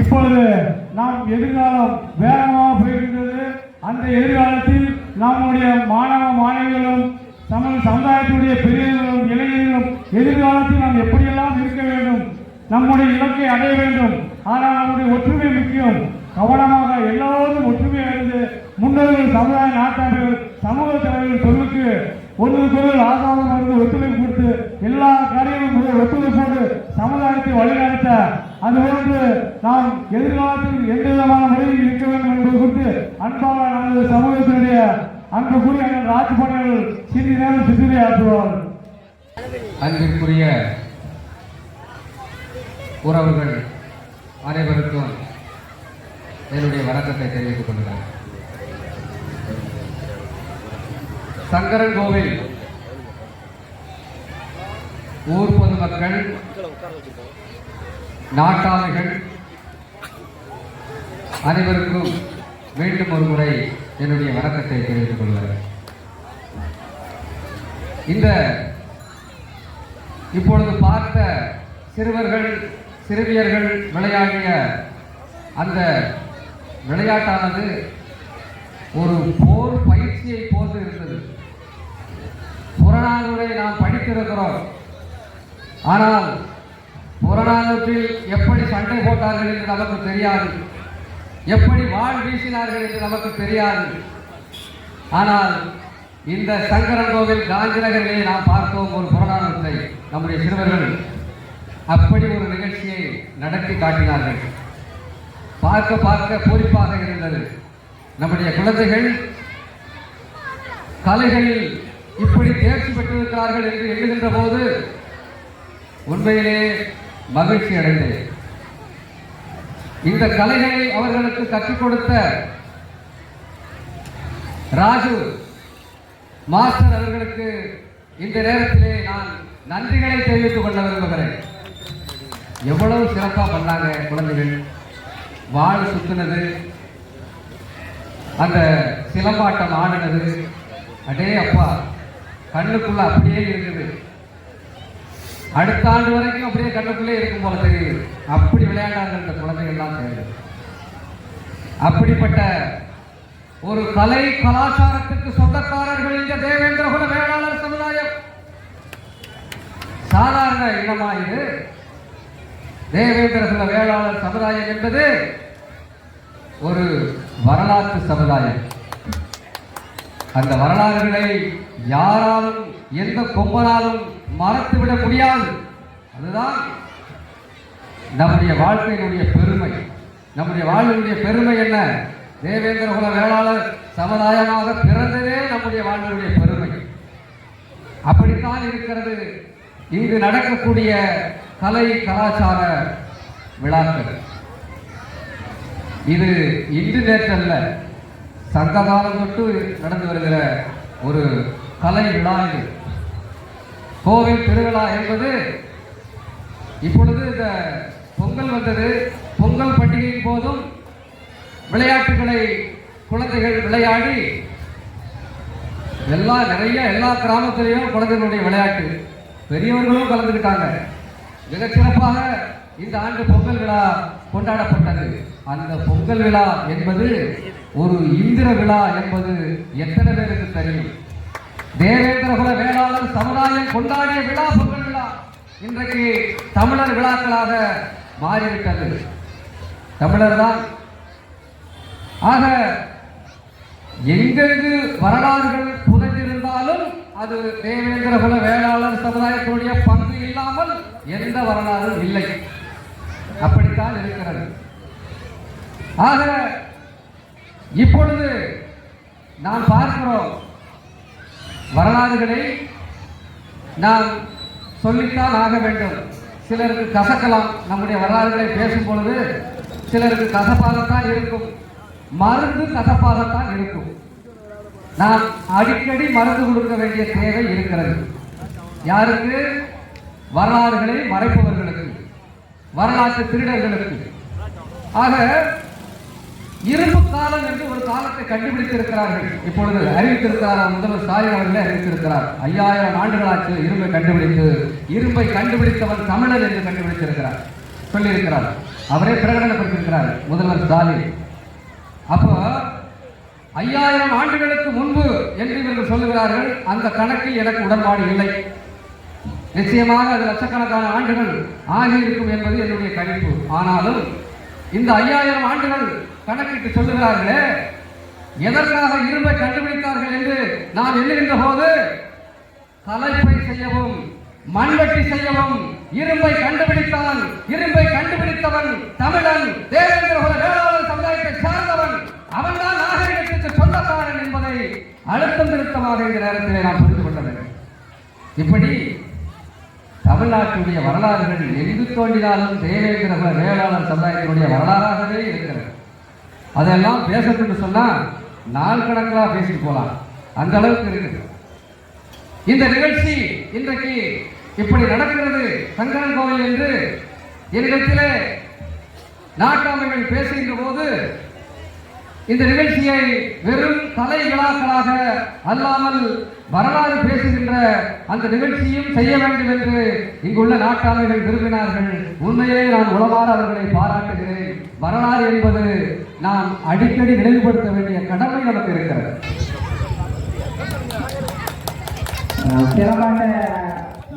இப்பொழுது நாம் எதிர்காலம் வேகமாக போயிருக்கின்றது அந்த எதிர்காலத்தில் நம்முடைய மாணவ மாணவிகளும் நமது சமுதாயத்துடைய பெரியவர்களும் இளைஞர்களும் எதிர்காலத்தில் நாம் எப்படியெல்லாம் இருக்க வேண்டும்? நம்முடைய இலக்கை அடைய வேண்டும். ஆனால் நம்முடைய ஒற்றுமை முக்கியம். கவனமாக எல்லாரும் ஒற்றுமையாக இருந்து முன்னோர்கள் சமுதாய நாட்டாளர்கள் சமூக தலைவர்கள் சொல்லுக்கு ஒன்றுக்கொரு ஆதாரம் இருந்து ஒத்துழைப்பு கொடுத்து எல்லா காரியங்களும் ஒத்துழைப்போடு சமுதாயத்தை வழிநடத்த அதுபோன்று நாம் எதிர்காலத்தில் எந்த விதமான முறையில் இருக்க வேண்டும் என்பது குறித்து அன்பாக நமது சமூகத்தினுடைய அன்புக்குரிய அண்ணன் ராஜ்பாண்டியர்கள் சிறிது நேரம் சித்திரை ஆற்றுவார்கள் அன்பிற்குரிய உறவுகள் அனைவருக்கும் என்னுடைய வணக்கத்தை தெரிவித்துக் கொள்கிறேன். சங்கரன் கோவில். ஊர் பொதுமக்கள் நாட்டாளிகள் அனைவருக்கும் மீண்டும் ஒரு முறை என்னுடைய வணக்கத்தை தெரிவித்துக் கொள்கிறேன். இந்த இப்பொழுது பார்த்த சிறுவர்கள் சிறுமியர்கள் விளையாடிய அந்த விளையாட்டானது ஒரு போர் பயிற்சியை போன்று இருந்தது. புறநானூரை நாம் படித்திருக்கிறோம். ஆனால் புறநானூற்றில் எப்படி சண்டை போட்டார்கள் என்று நமக்கு தெரியாது. எப்படி வாழ் வீசினார்கள் என்று நமக்கு தெரியாது. ஆனால் இந்த சங்கரன் கோவில் காந்திநகரிலே நாம் பார்த்தோம் ஒரு புறநானூற்றை நம்முடைய சிறுவர்கள். அப்படி ஒரு நிகழ்ச்சியை நடத்தி காட்டினார்கள். பார்க்க பார்க்க பூரிப்பாக இருந்தது. நம்முடைய குழந்தைகள் கலைகளில் இப்படி தேர்ச்சி பெற்றிருக்கிறார்கள் என்று எண்ணுகின்ற போது உண்மையிலே மகிழ்ச்சி அடைந்தேன். இந்த கலைகளை அவர்களுக்கு கற்றுக் கொடுத்த ராஜு மாஸ்டர் அவர்களுக்கு இந்த நேரத்திலே நான் நன்றிகளை தெரிவித்துக் கொள்ள விரும்புகிறேன். எவ்வளவு சிறப்பாக பண்ணாங்க குழந்தைகள். வாழ் சுத்தினது அந்த சிலம்பாட்டம் ஆடினது. அடே அப்பா கண்ணுக்குள்ள அப்படியே இருக்குது. அடுத்த ஆண்டு வரைக்கும் அப்படியே கண்ணுக்குள்ளே இருக்கும் போல தெரியுது. அப்படி விளையாடாங்கன்ற இந்த குழந்தைகள்லாம் தெரியுது அப்படிப்பட்ட ஒரு கலை கலாச்சாரத்துக்கு சொந்தக்காரர்கள் இந்த தேவேந்திரகுல வேளாளர் சமுதாயம். சாதாரண இனமா இது? தேவேந்திரகுல வேளாளர் சமுதாயம் என்பது ஒரு வரலாற்று சமுதாயம். அந்த வரலாறுகளை யாராலும் எந்த கொம்பனாலும் மறத்துவிட முடியாது. அதுதான் நம்முடைய வாழ்க்கையினுடைய பெருமை. நம்முடைய வாழ்வினுடைய பெருமை என்ன? தேவேந்திர குல வேளாளர் சமுதாயமாக பிறந்ததே நம்முடைய வாழ்வினுடைய பெருமை. அப்படித்தான் இருக்கிறது. இங்கு நடக்கக்கூடிய கலை கலாச்சார விழாக்கள். இது இன்று நேற்றல்ல சங்க காலம் தொட்டு நடந்து வருகிற ஒரு கலை விழா இது. கோவில் திருவிழா என்பது இப்பொழுது இந்த பொங்கல் வந்தது. பொங்கல் பண்டிகையின் போதும் விளையாட்டுகளை குழந்தைகள் விளையாடி எல்லா நிறைய எல்லா கிராமத்திலையும் குழந்தைகளுடைய விளையாட்டு. பெரியவர்களும் கலந்துக்கிட்டாங்க. மிகச்சிறப்பாக இந்த ஆண்டு பொங்கல் விழா கொண்டாடப்பட்டது. அந்த பொங்கல் விழா என்பது ஒரு இந்திர விழா என்பது எத்தனை பேருக்கு தெரியும்? தேவேந்திரகுல வேளாளர் சமுதாயம் கொண்டாடிய விழா பொங்கல் விழா இன்றைக்கு தமிழர் விழாக்களாக மாறிவிட்டது. தமிழர் தான். ஆக எங்கெங்கு வரலாறுகள் புதைந்திருந்தாலும் அது தேவேந்திரகுல வேளாளர் சமுதாயத்தினுடைய பங்கு இல்லாமல் எந்த வரலாறும் இல்லை. அப்படித்தான் இருக்கிறது. ஆக இப்பொழுது நாம் பார்க்கிறோம் வரலாறுகளை நாம் சொல்லித்தான் ஆக வேண்டும். சிலருக்கு கசக்கலாம். நம்முடைய வரலாறுகளை பேசும் பொழுது சிலருக்கு கசப்பாகத்தான் இருக்கும். மருந்து கசப்பாகத்தான் இருக்கும். நாம் அடிக்கடி மருந்து கொடுக்க வேண்டிய தேவை இருக்கிறது. யாருக்கு? வரலாறுகளை மறைப்பவர்களுக்கு. வரலாற்று திருடர்களுக்கு. ஆக இரும்பு காலம் என்று ஒரு காலத்தை கண்டுபிடித்திருக்கிறார்கள். இப்பொழுது அறிவித்திருக்கிறார்? முதல்வர் ஸ்டாலின் அவர்களே அறிவித்திருக்கிறார். ஐயாயிரம் ஆண்டுகளாச்சு இரும்பை கண்டுபிடித்து இரும்பை கண்டுபிடித்தவர் தமிழர் என்று கண்டுபிடித்திருக்கிறார். சொல்லியிருக்கிறார். அவரே பிரகடனப்படுத்தியிருக்கிறார் முதல்வர் ஸ்டாலின். அப்போ ஐயாயிரம் ஆண்டுகளுக்கு முன்பு என்று இவர்கள் சொல்லுகிறார்கள் அந்த கணக்கில் எனக்கு உடன்பாடு இல்லை. நிச்சயமாக அது லட்சக்கணக்கான ஆண்டுகள் ஆகியிருக்கும் என்பது என்னுடைய கணிப்பு. ஆனாலும் இந்த ஐயாயிரம் ஆண்டுகள் கணக்கிட்டு சொல்லுகிறார்களே எதற்காக இரும்பை கண்டுபிடித்தார்கள் என்று நான் எண்ணுகின்ற போது தலைப்பை செய்யவும் மண்வெட்டி செய்யவும் இரும்பை கண்டுபிடித்தவன் இரும்பை கண்டுபிடித்தவன் தமிழன் தேவேந்திர வேளாளர் சமுதாயத்தை சார்ந்தவன் அவன்தான் நாகரிகத்திற்கு சொந்தக்காரன் என்பதை அழுத்தம் திருத்தமாக இந்த நேரத்தில் நாம் புரிந்து கொள்ள வேண்டும். இப்படி தமிழ்நாட்டுடைய வரலாறுகள் எங்கு தோன்றினாலும் தேவேந்திர குல வேளாளர் சமுதாயத்தினுடைய வரலாறாகவே இருக்கிறது. அதெல்லாம் பேசுறதுன்னு சொன்னால் நாள் கணக்கா பேசிட்டு போகலாம் அந்த அளவுக்கு இருக்குது. இந்த நிகழ்ச்சி இன்றைக்கு இப்படி நடக்கிறது சங்கரன் கோவில் என்று என்னிடத்திலே நாட்டாமைகள் பேசுகின்ற போது இந்த நிகழ்ச்சியை வெறும் கலை விழாக்களாக அல்லாமல் வரலாறு பேசுகின்ற அந்த நிகழ்ச்சியும் செய்ய வேண்டும் என்று இங்குள்ள நாட்டாளர்கள் விரும்பினார்கள். உண்மையிலே நான் உளமாற அவர்களை பாராட்டுகிறேன். வரலாறு என்பது நாம் அடிக்கடி நினைவுபடுத்த வேண்டிய கடமை நமக்கு இருக்கிறது. சிறப்பான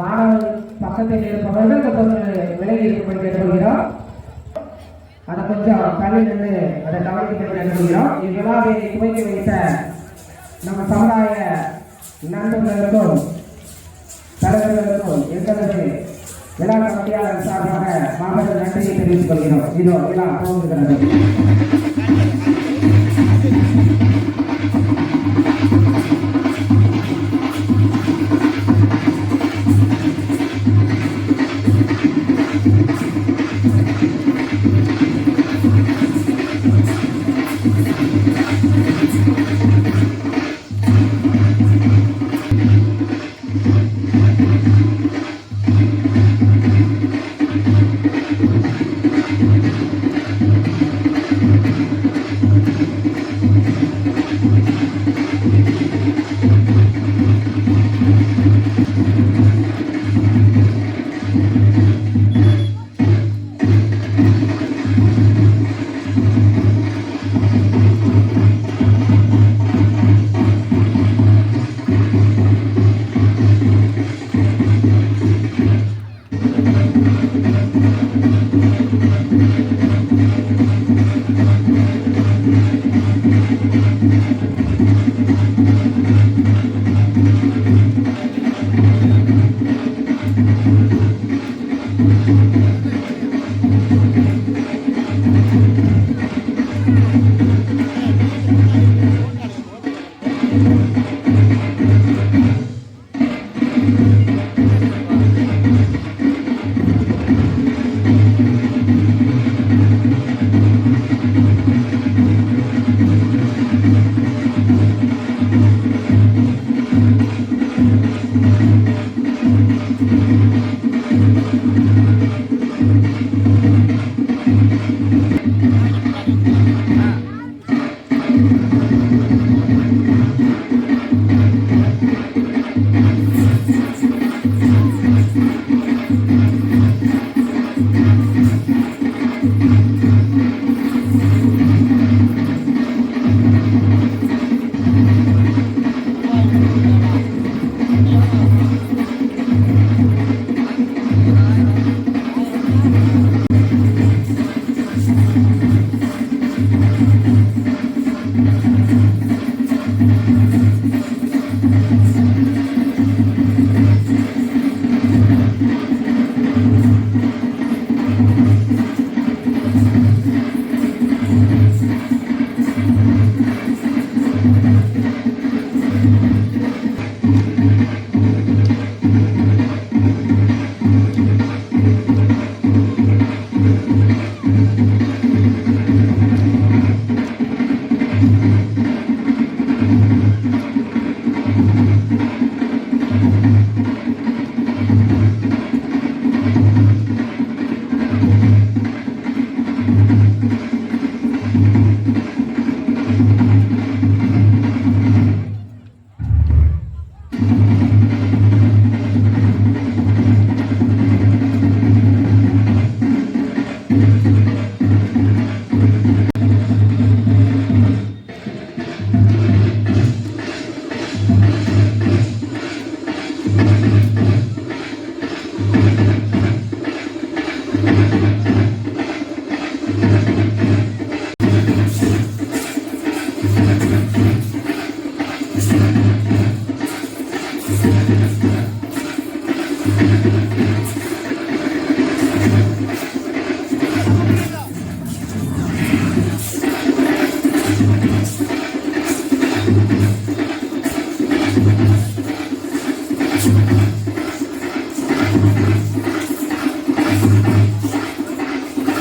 மாணவர் பக்கத்தில் இருப்பவர்கள் விலகி இருக்கும்படி கேட்டுக்கொள்கிறோம் அதை கொஞ்சம் தலையில் இருந்து அதை கவனிக்கும்படி கேட்டுக்கொள்கிறோம் இவ்விழாவை துவக்கி வைத்த நம்ம சமுதாய நண்பர்களுக்கும் தலைவர்களுக்கும் எங்களது விழா கமிட்டியாளர் சார்பாக மாபெரும் நன்றியை தெரிவித்துக் கொள்கிறோம். இதோ விழா போகிறது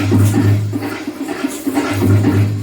Thank you.